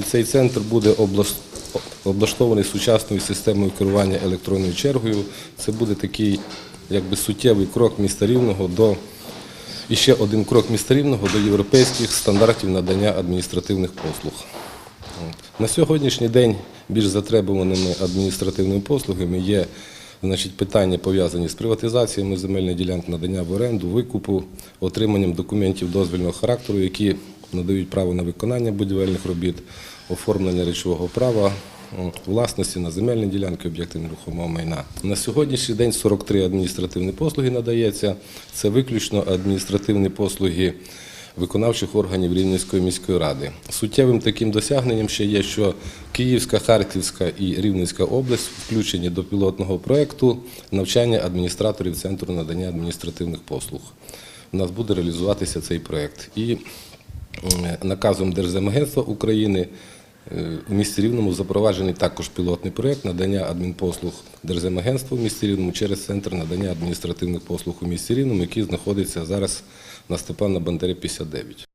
Цей центр буде облаштований сучасною системою керування електронною чергою. Це буде такий якби суттєвий крок міста Рівного до і ще один крок міста Рівного до європейських стандартів надання адміністративних послуг. На сьогоднішній день більш затребуваними адміністративними послугами є значить, питання пов'язані з приватизаціями земельних ділянок, надання в оренду, викупу, отриманням документів дозвільного характеру, які надають право на виконання будівельних робіт, оформлення речового права, власності на земельні ділянки, об'єкти нерухомого майна. На сьогоднішній день 43 адміністративні послуги надається. Це виключно адміністративні послуги виконавчих органів Рівненської міської ради. Суттєвим таким досягненням ще є, що Київська, Харківська і Рівненська область включені до пілотного проєкту навчання адміністраторів Центру надання адміністративних послуг. У нас буде реалізуватися цей проєкт. І наказом Держземагентства України е, у місті Рівному запроваджений також пілотний проєкт надання адмінпослуг Держземагентства у місті Рівному через Центр надання адміністративних послуг у місті Рівному, який знаходиться зараз на Степана Бандери 59.